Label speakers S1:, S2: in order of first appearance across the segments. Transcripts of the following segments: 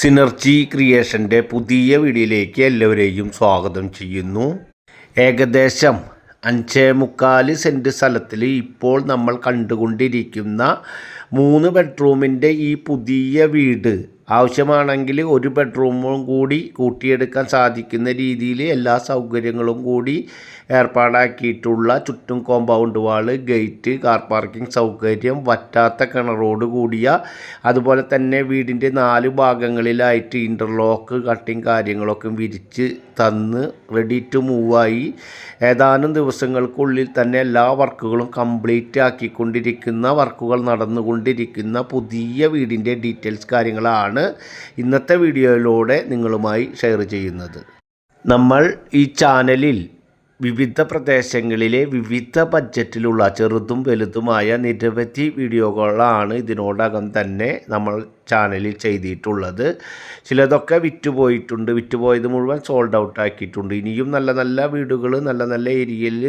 S1: Synergy ക്രിയേഷന്റെ പുതിയ വീഡിയോയിലേക്ക് എല്ലാവരെയും സ്വാഗതം ചെയ്യുന്നു. ഏകദേശം അഞ്ചേ മുക്കാൽ സെന്റ് സ്ഥലത്തിൽ ഇപ്പോൾ നമ്മൾ കണ്ടുകൊണ്ടിരിക്കുന്ന മൂന്ന് ബെഡ്റൂമിന്റെ ഈ പുതിയ വീട് ആവശ്യമാണെങ്കിൽ ഒരു ബെഡ്റൂമും കൂടി കൂട്ടിയെടുക്കാൻ സാധിക്കുന്ന രീതിയിൽ എല്ലാ സൗകര്യങ്ങളും കൂടി ഏർപ്പാടാക്കിയിട്ടുള്ള ചുറ്റും compound wall gate car parking സൗകര്യം വറ്റാത്ത കിണറോട് കൂടിയ അതുപോലെ തന്നെ വീടിന്റെ നാല് ഭാഗങ്ങളിലായിട്ട് ഇന്റർലോക്ക് കട്ടിങ് കാര്യങ്ങളൊക്കെ വിരിച്ച് തന്ന് റെഡി ടു മൂവായി ഏതാനും ദിവസങ്ങൾക്കുള്ളിൽ തന്നെ എല്ലാ വർക്കുകളും കംപ്ലീറ്റ് ആക്കിക്കൊണ്ടിരിക്കുന്ന വർക്കുകൾ നടന്നുകൊണ്ടിരിക്കുന്ന പുതിയ വീടിന്റെ ഡീറ്റെയിൽസ് കാര്യങ്ങളാണ് ഇന്നത്തെ വീഡിയോയിലൂടെ നിങ്ങളുമായി ഷെയർ ചെയ്യുന്നത്. നമ്മൾ ഈ ചാനലിൽ വിവിധ പ്രദേശങ്ങളിലെ വിവിധ ബഡ്ജറ്റിലുള്ള ചെറുതും വലുതുമായ നിരവധി വീഡിയോകളാണ് ഇതിനോടകം തന്നെ നമ്മൾ ചാനലിൽ ചെയ്തിട്ടുള്ളത്. ചിലതൊക്കെ വിറ്റുപോയിട്ടുണ്ട്. വിറ്റുപോയത് മുഴുവൻ സോൾഡ് ഔട്ട് ആക്കിയിട്ടുണ്ട്. ഇനിയും നല്ല നല്ല വീടുകൾ നല്ല നല്ല ഏരിയയിൽ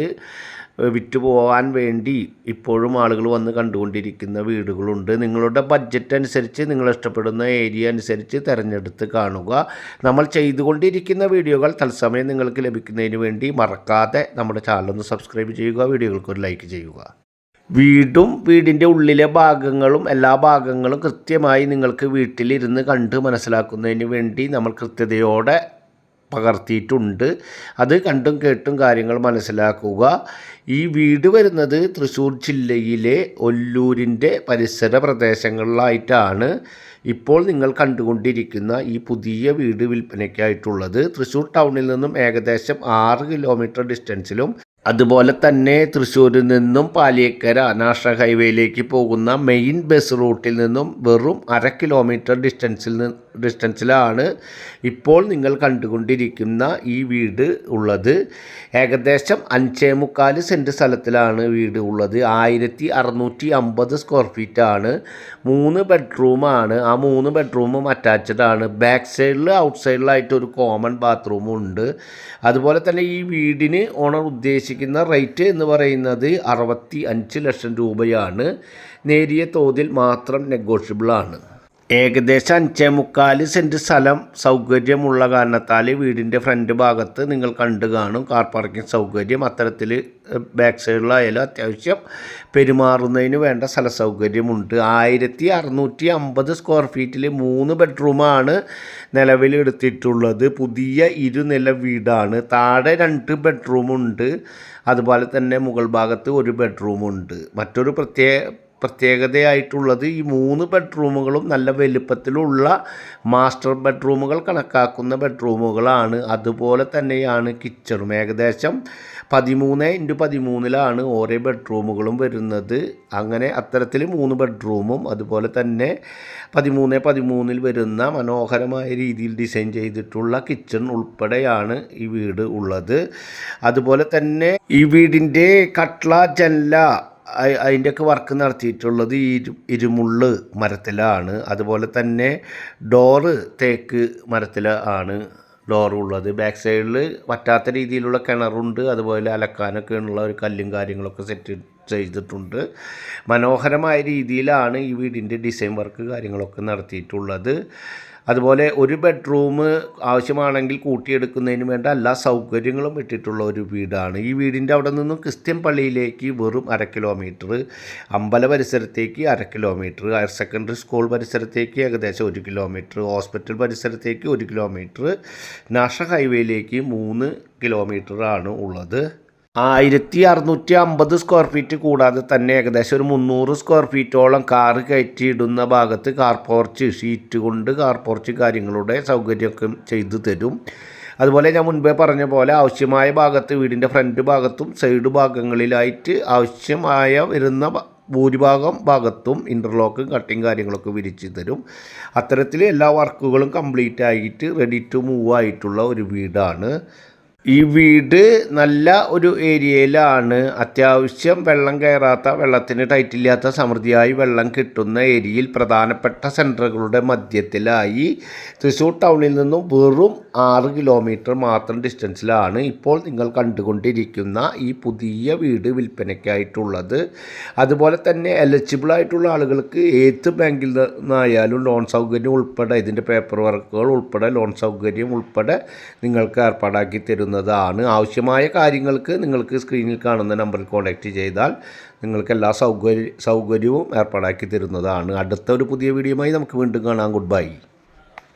S1: വിറ്റ് പോകാൻ വേണ്ടി ഇപ്പോഴും ആളുകൾ വന്ന് കണ്ടുകൊണ്ടിരിക്കുന്ന വീടുകളുണ്ട്. നിങ്ങളുടെ ബഡ്ജറ്റ് അനുസരിച്ച് നിങ്ങൾ ഇഷ്ടപ്പെടുന്ന ഏരിയ അനുസരിച്ച് തിരഞ്ഞെടുത്ത് കാണുക. നമ്മൾ ചെയ്തുകൊണ്ടിരിക്കുന്ന വീഡിയോകൾ തത്സമയം നിങ്ങൾക്ക് ലഭിക്കുന്നതിന് വേണ്ടി മറക്കാതെ നമ്മുടെ ചാനൽ ഒന്ന് സബ്സ്ക്രൈബ് ചെയ്യുക വീഡിയോകൾക്ക് ഒരു ലൈക്ക് ചെയ്യുക. വീടും വീടിന്റെ ഉള്ളിലെ ഭാഗങ്ങളും എല്ലാ ഭാഗങ്ങളും കൃത്യമായി നിങ്ങൾക്ക് വീട്ടിലിരുന്ന് കണ്ട് മനസ്സിലാക്കുന്നതിന് വേണ്ടി നമ്മൾ കൃത്യതയോടെ പകർത്തിയിട്ടുണ്ട്. അത് കണ്ടും കേട്ടും കാര്യങ്ങൾ മനസ്സിലാക്കുക. ഈ വീട് വരുന്നത് തൃശ്ശൂർ ജില്ലയിലെ ഒല്ലൂരിന്റെ പരിസര പ്രദേശങ്ങളിലായിട്ടാണ് ഇപ്പോൾ നിങ്ങൾ കണ്ടുകൊണ്ടിരിക്കുന്ന ഈ പുതിയ വീട് വിൽപ്പനയ്ക്കായിട്ടുള്ളത്. തൃശ്ശൂർ ടൗണിൽ നിന്നും ഏകദേശം ആറ് കിലോമീറ്റർ ഡിസ്റ്റൻസിലും അതുപോലെ തന്നെ തൃശ്ശൂരിൽ നിന്നും പാലിയേക്കര നാഷണൽ ഹൈവേയിലേക്ക് പോകുന്ന മെയിൻ ബസ് റൂട്ടിൽ നിന്നും വെറും അര കിലോമീറ്റർ ഡിസ്റ്റൻസിൽ നിന്ന് ഡിസ്റ്റൻസിലാണ് ഇപ്പോൾ നിങ്ങൾ കണ്ടുകൊണ്ടിരിക്കുന്ന ഈ വീട് ഉള്ളത്. ഏകദേശം അഞ്ചേ മുക്കാൽ സെന്റ് സ്ഥലത്തിലാണ് വീട് ഉള്ളത്. ആയിരത്തി അറുന്നൂറ്റി അമ്പത് സ്ക്വയർ ഫീറ്റാണ്. മൂന്ന് ബെഡ്റൂമാണ്. ആ മൂന്ന് ബെഡ്റൂമും അറ്റാച്ച്ഡ് ആണ്. ബാക്ക് സൈഡിൽ ഔട്ട് സൈഡിലായിട്ട് ഒരു കോമൺ ബാത്റൂമും ഉണ്ട്. അതുപോലെ തന്നെ ഈ വീടിന് ഓണർ ഉദ്ദേശിക്കുന്ന റേറ്റ് എന്ന് പറയുന്നത് അറുപത്തി അഞ്ച് ലക്ഷം രൂപയാണ്. നേരിയ തോതിൽ മാത്രം നെഗോഷ്യബിളാണ് ഏകദേശം അഞ്ചേ മുക്കാൽ സെന്റ് സ്ഥലം സൗകര്യമുള്ള കാരണത്താൽ വീടിന്റെ ഫ്രണ്ട് ഭാഗത്ത് നിങ്ങൾ കണ്ടു കാണും. കാർ പാർക്കിംഗ് സൗകര്യം അത്തരത്തിൽ ബാക്ക് സൈഡിലായാലും അത്യാവശ്യം പെരുമാറുന്നതിന് വേണ്ട സ്ഥല സൗകര്യമുണ്ട് ആയിരത്തി അറുന്നൂറ്റി അമ്പത് സ്ക്വയർ ഫീറ്റിൽ മൂന്ന് ബെഡ്റൂമാണ് നിലവിൽ എടുത്തിട്ടുള്ളത്. പുതിയ ഇരുനില വീടാണ്. താഴെ രണ്ട് ബെഡ്റൂമുണ്ട്. അതുപോലെ തന്നെ മുകൾ ഭാഗത്ത് ഒരു ബെഡ്റൂമുണ്ട്. മറ്റൊരു പ്രത്യേക പ്രത്യേകതയായിട്ടുള്ളത് ഈ മൂന്ന് ബെഡ്റൂമുകളും നല്ല വലുപ്പത്തിലുള്ള മാസ്റ്റർ ബെഡ്റൂമുകൾ കണക്കാക്കുന്ന ബെഡ്റൂമുകളാണ്. അതുപോലെ തന്നെയാണ് കിച്ചണും. ഏകദേശം പതിമൂന്ന് ഇന്റു പതിമൂന്നിലാണ് ഓരോ ബെഡ്റൂമുകളും വരുന്നത്. അങ്ങനെ അത്തരത്തിൽ മൂന്ന് ബെഡ്റൂമും അതുപോലെ തന്നെ പതിമൂന്ന് പതിമൂന്നിൽ വരുന്ന മനോഹരമായ രീതിയിൽ ഡിസൈൻ ചെയ്തിട്ടുള്ള കിച്ചൺ ഉൾപ്പെടെയാണ് ഈ വീട് ഉള്ളത്. അതുപോലെ തന്നെ ഈ വീടിന്റെ കട്ട്ള ജനല അതിന്റെയൊക്കെ വർക്ക് നടത്തിയിട്ടുള്ളത് ഈ ഇരുമുള്ള് മരത്തിലാണ്. അതുപോലെ തന്നെ ഡോറ് തേക്ക് മരത്തിലാണ് ഡോറുള്ളത് ബാക്ക് സൈഡിൽ പറ്റാത്ത രീതിയിലുള്ള കിണറുണ്ട്. അതുപോലെ അലക്കാനൊക്കെ ഉള്ള ഒരു കല്ലും കാര്യങ്ങളൊക്കെ സെറ്റ് ചെയ്തിട്ടുണ്ട്. മനോഹരമായ രീതിയിലാണ് ഈ വീടിന്റെ ഡിസൈൻ വർക്ക് കാര്യങ്ങളൊക്കെ നടത്തിയിട്ടുള്ളത്. അതുപോലെ ഒരു ബെഡ്റൂം ആവശ്യമാണെങ്കിൽ കൂട്ടിയെടുക്കുന്നതിന് വേണ്ട എല്ലാ സൗകര്യങ്ങളും ഇട്ടിട്ടുള്ള ഒരു വീടാണ്. ഈ വീടിന്റെ അവിടെ നിന്നും ക്രിസ്ത്യൻ പള്ളിയിലേക്ക് വെറും അര കിലോമീറ്റർ അമ്പല പരിസരത്തേക്ക് അര കിലോമീറ്റർ ഹയർ സെക്കൻഡറി സ്കൂൾ പരിസരത്തേക്ക് ഏകദേശം ഒരു കിലോമീറ്റർ ഹോസ്പിറ്റൽ പരിസരത്തേക്ക് ഒരു കിലോമീറ്റർ നാഷണൽ ഹൈവേയിലേക്ക് മൂന്ന് കിലോമീറ്ററാണ് ഉള്ളത്. ആയിരത്തി അറുന്നൂറ്റി അമ്പത് സ്ക്വയർ ഫീറ്റ് കൂടാതെ തന്നെ ഏകദേശം ഒരു മുന്നൂറ് സ്ക്വയർ ഫീറ്റോളം കാറ് കയറ്റിയിടുന്ന ഭാഗത്ത് കാർ പോർച്ച് ഷീറ്റ് കൊണ്ട് കാർ പോർച്ച് കാര്യങ്ങളുടെ സൗകര്യമൊക്കെ ചെയ്തു തരും. അതുപോലെ ഞാൻ മുൻപേ പറഞ്ഞ പോലെ ആവശ്യമായ ഭാഗത്ത് വീടിന്റെ ഫ്രണ്ട് ഭാഗത്തും സൈഡ് ഭാഗങ്ങളിലായിട്ട് ആവശ്യമായ വരുന്ന ഭൂരിഭാഗം ഭാഗത്തും ഇന്റർലോക്കും കട്ടിങ് കാര്യങ്ങളൊക്കെ വിരിച്ചു തരും. അത്തരത്തിൽ എല്ലാ വർക്കുകളും കംപ്ലീറ്റ് ആയിട്ട് റെഡി ടു മൂവ് ആയിട്ടുള്ള ഒരു വീടാണ്. ഈ വീട് നല്ല ഒരു ഏരിയയിലാണ്. അത്യാവശ്യം വെള്ളം കയറാത്ത വെള്ളത്തിന് ടൈറ്റില്ലാത്ത സമൃദ്ധിയായി വെള്ളം കിട്ടുന്ന ഏരിയയിൽ പ്രധാനപ്പെട്ട സെന്ററുകളുടെ മധ്യത്തിലായി തൃശ്ശൂർ ടൗണിൽ നിന്നും വെറും ആറ് കിലോമീറ്റർ മാത്രം ഡിസ്റ്റൻസിലാണ് ഇപ്പോൾ നിങ്ങൾ കണ്ടുകൊണ്ടിരിക്കുന്ന ഈ പുതിയ വീട് വിൽപ്പനയ്ക്കായിട്ടുള്ളത്. അതുപോലെ തന്നെ എലിജിബിൾ ആയിട്ടുള്ള ആളുകൾക്ക് ഏത് ബാങ്കിൽ നിന്നായാലും ലോൺ സൗകര്യം ഉൾപ്പെടെ ഇതിന്റെ പേപ്പർ വർക്കുകൾ ഉൾപ്പെടെ ലോൺ സൗകര്യം ഉൾപ്പെടെ നിങ്ങൾക്ക് ഏർപ്പാടാക്കി തരുന്നതാണ് ആവശ്യമായ കാര്യങ്ങൾക്ക് നിങ്ങൾക്ക് സ്ക്രീനിൽ കാണുന്ന നമ്പറിൽ കോൺടാക്റ്റ് ചെയ്താൽ നിങ്ങൾക്ക് എല്ലാ സൗകര്യ സൗകര്യവും ഏർപ്പാടാക്കി തരുന്നതാണ്. അടുത്ത ഒരു പുതിയ വീഡിയോയുമായി നമുക്ക് വീണ്ടും കാണാം. Good bye